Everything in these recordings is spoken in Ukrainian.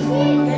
Сміхніться,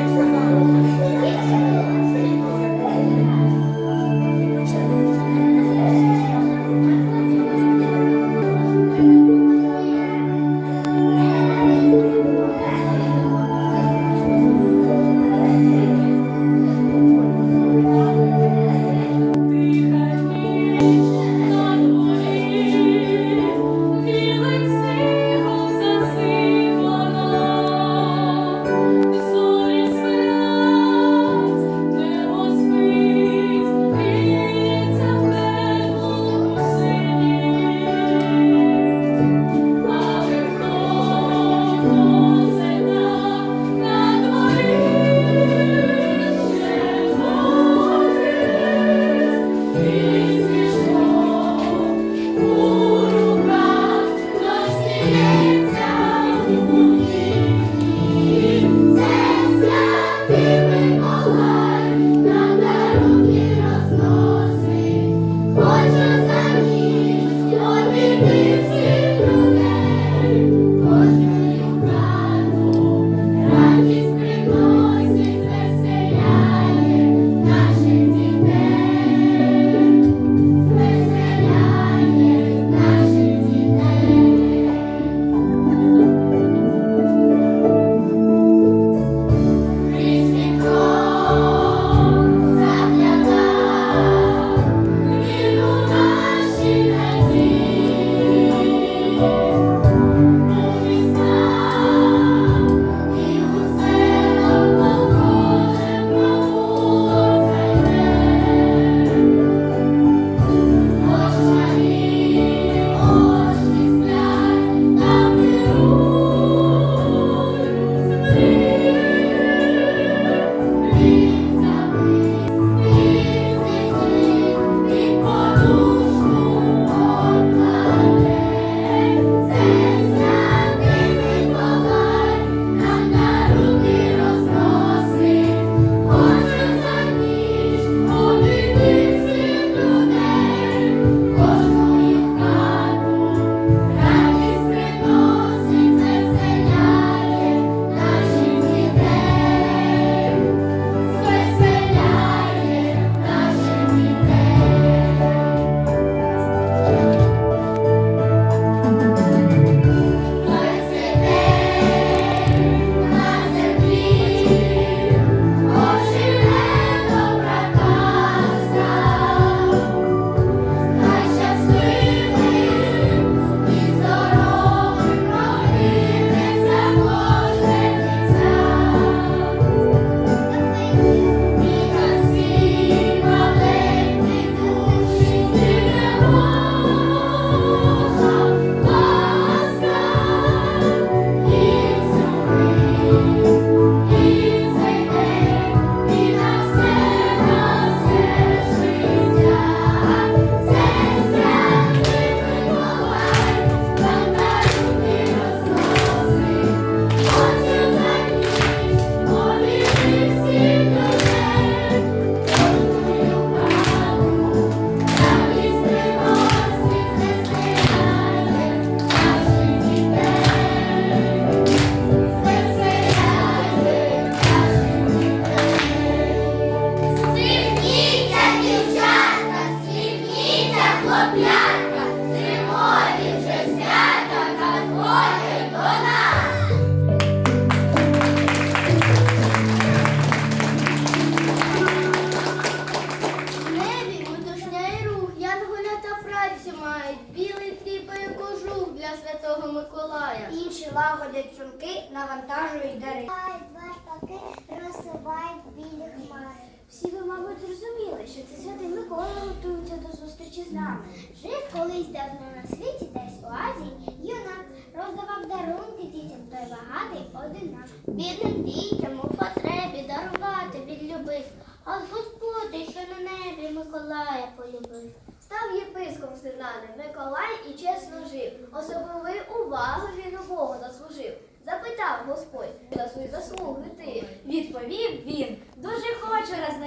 зрозуміли, що це святий Микола готується до зустрічі з нами. Жив колись давно на світі, десь у Азії, юнак роздавав дарунки дітям, той багатий одинак. Бідним дітям у потребі дарувати він любив, а Господь, що на небі Миколая полюбив. Став єпископ знаним Миколай і чесно жив. Особливої уваги він у Бога заслужив. Запитав Господь за свої заслуги ти. Відповів він, дуже хочу раз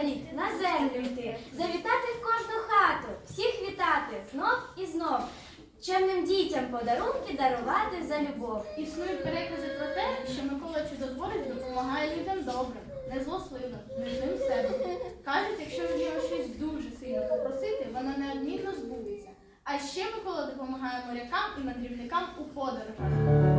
на рік на землю йти, завітати в кожну хату, всіх вітати знов і знов. чемним дітям подарунки дарувати за любов. Існують перекази про те, що Микола Чудотворець допомагає людям добрим, не злосливим, мирним серцем. Кажуть, якщо в нього щось дуже сильно попросити, воно неодмінно збудеться. А ще Микола допомагає морякам і мандрівникам у подорожах.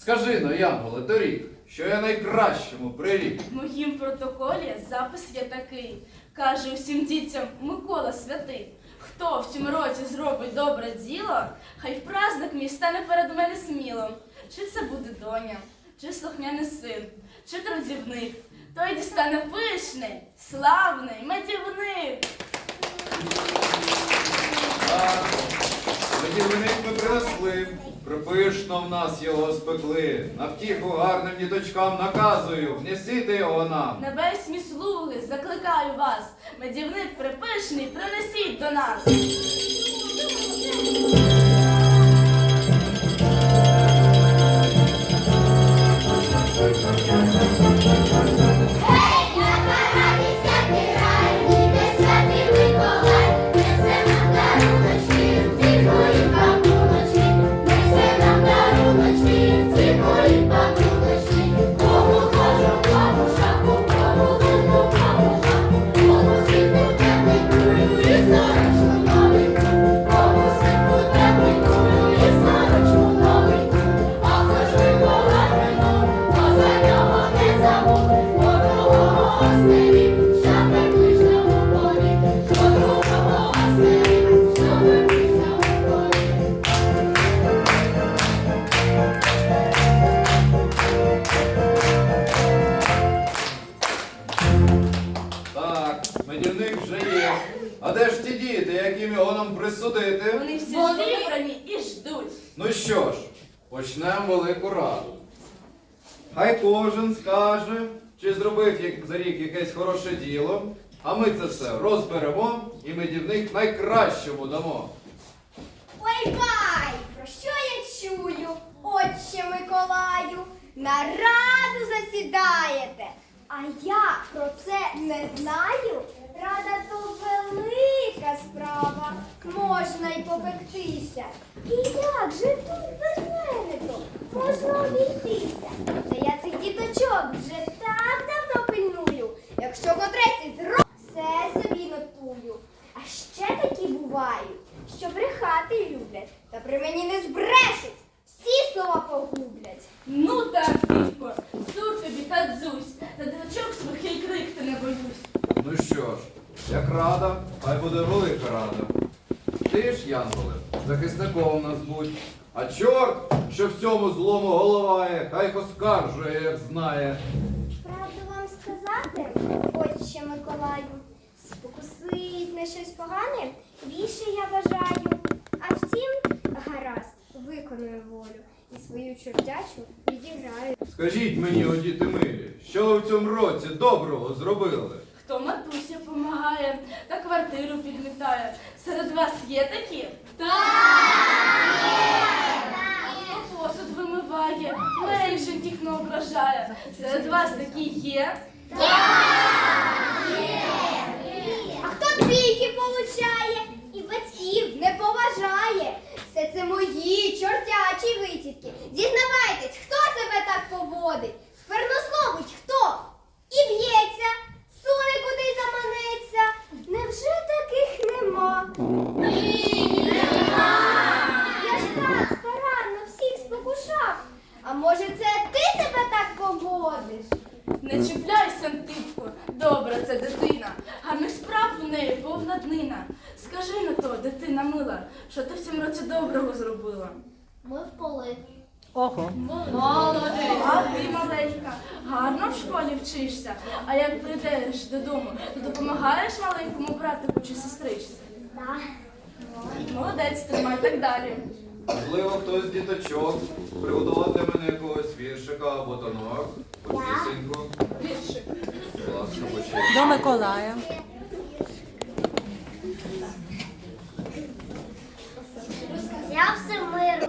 Скажи ну, но, Янголе, торік, що я найкращому прирік. В моїм протоколі запис є такий. Каже усім дітям Микола святий. Хто в цьому році зробить добре діло, хай в праздник мій стане перед мене смілом. Чи це буде доня, чи слухняний син, чи трудівник. Той дістане пишний, славний, медівник. Медівник ми принесли, припишно в нас його спекли. На втіху гарним діточкам наказую, внесіте його нам. Небесні слуги, закликаю вас. Медівник припишний, принесіть до нас. Thank you. Дадуть. Ну що ж, почнемо велику раду. Хай кожен скаже, чи зробив як- за рік якесь хороше діло, а ми це все розберемо і медівник найкращому дамо. Ой, бай! Про що я чую, отче Миколаю? На раду засідаєте. А я про це не знаю. Рада то велика справа. Можна й попектися. І як же тут без мене можна обійтися? Та я цих діточок вже так давно пильную. Якщо котресь із ро- все собі нотую. А ще такі бувають, що брехати люблять, та при мені не збрешуть, всі слова погублять. Ну так, дідько, сур тобі та дзусь, та дочок своїх і крикти не боюсь. Ну що ж, як рада, хай буде велика рада. Ти ж, Янголе, захисником нас будь. А чорт, що всьому злому головає, хай оскаржує, як знає. Правду вам сказати, отче Миколаю, спокусить на щось погане, більше я бажаю. А втім, гаразд, виконую волю і свою чортячу відіграю. Скажіть мені, о діти милі, що ви в цьому році доброго зробили? Хто матуся помагає та квартиру підмітає. Серед вас є такі? Хто посуд вимиває, меншеньких не ображає. Серед вас такі є? А хто двійки получає і батьків не поважає? Все це мої чортячі витівки. Зізнавайтесь, хто себе так поводить? Спернословить хто? І б'ється, суне куди заманеться. Невже таких нема? Я ж так старанно всіх спокушав. А може це ти себе так поводиш? Не чіпляйся, Антипко, добра це дитина. Гарних справ у неї повна днина. Скажи на то, дитина мила, що ти в цьому році доброго зробила. Ми в поли. А ти маленька, гарно в школі вчишся. А як прийдеш додому, то допомагаєш маленькому братику чи сестричці? Так. Молодець, тримай так далі. Можливо, хтось з діточок приготував для мене якогось віршика або танок, пісеньку. Віршик. Будь ласка, почекайте. До Миколая. Взявся мир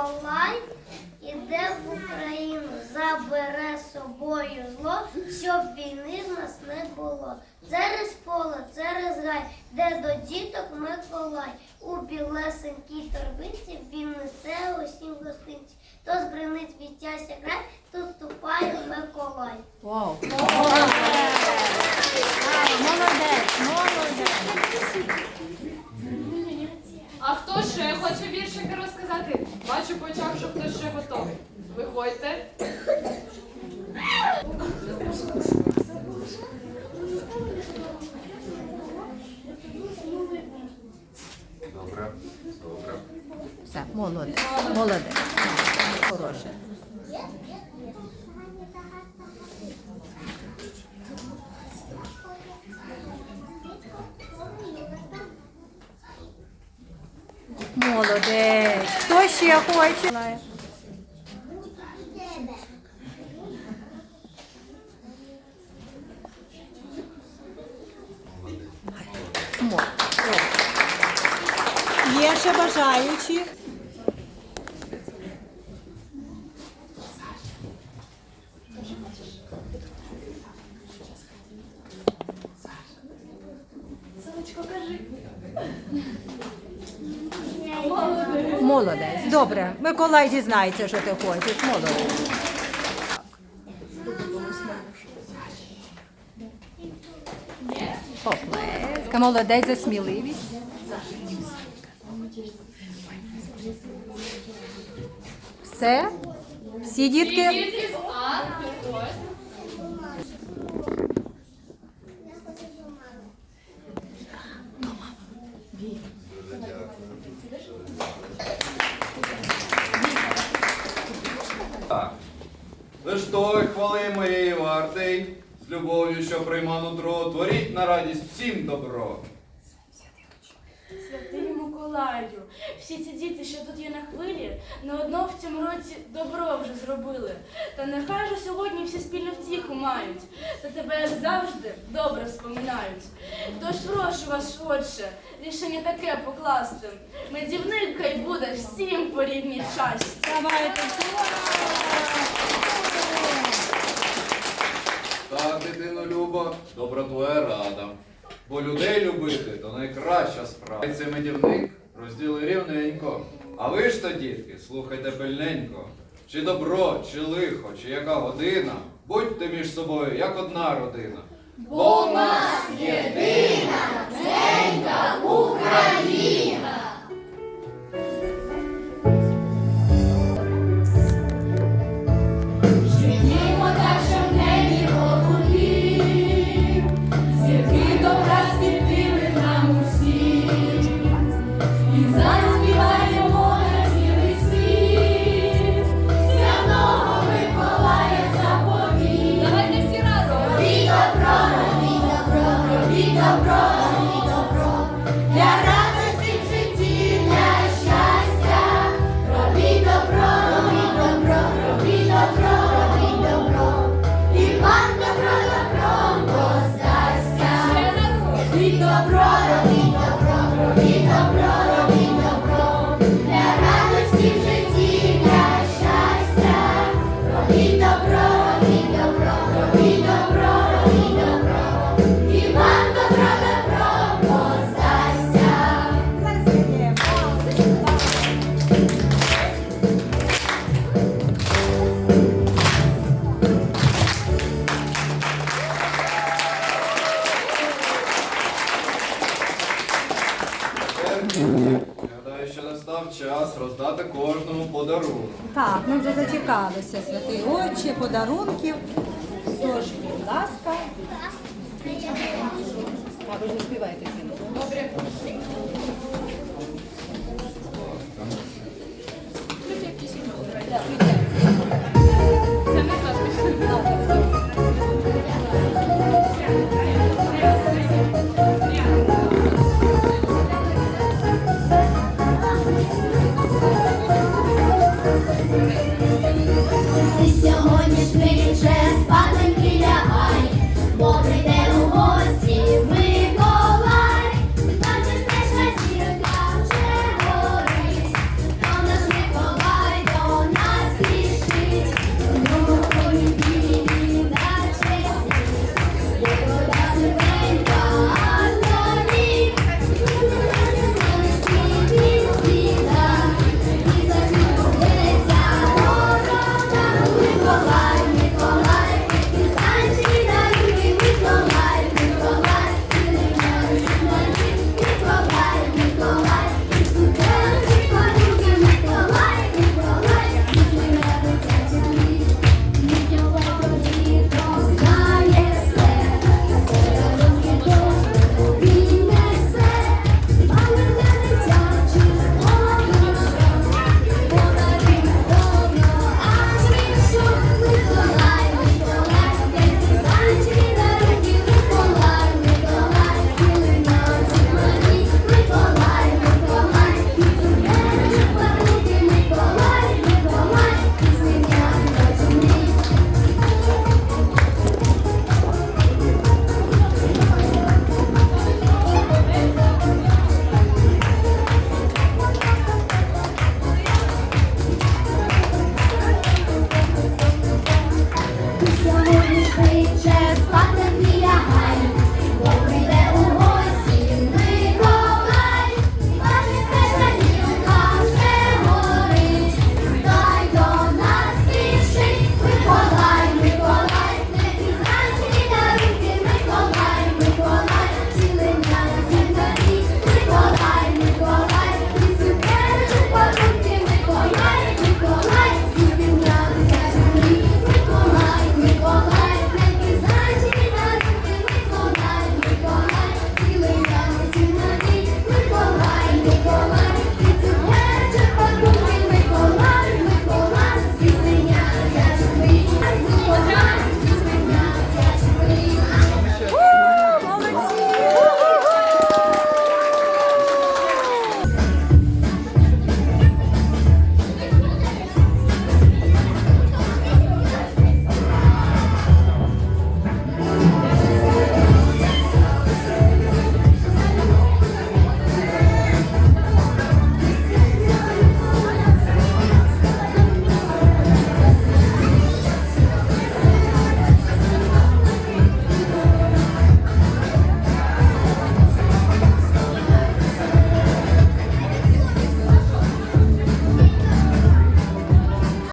Миколай, іде в Україну, забере з собою зло, щоб війни в нас не було. Через поле, через гай, де до діток Миколай. У білесенькій торбинці він несе усім гостинці. То збринить відтяся край, тут ступає Миколай. Вау. Молодець, молодець. А хто ще хоче віршики розказати? Бачу по очах, що хтось ще готовий. Виходьте. Добре, добре. Все, молодець, молодець. Хоче? Мо- Є ще бажаючі? Сонечко, кажи. Молодець. Добре. Миколай дізнається, що ти хочеш. Молодець. Поплеска. Молодець за сміливість. Все? Всі дітки? Дітки з А, виходь. Так. Лиш той хвали моєї вартий, з любов'ю, що прийма нутро, творіть на радість всім добро. Святий Миколаю, всі ці діти, що тут є на хвилі, не одно в цьому році добро вже зробили. Та нехай же сьогодні всі спільну втіху мають, та тебе, як завжди, добре споминають. Тож прошу вас швидше, рішення таке покласти. Медівник хай буде всім по рівній часті. Давайте. Так, дитино Люба, добра твоя рада. Бо людей любити то найкраща справа. Цей медівник розділи рівненько. А ви ж то, дітки, слухайте пильненько. Чи добро, чи лихо, чи яка година, будьте між собою, як одна родина. Бо нас єдина ненька Україна. Так, включайте.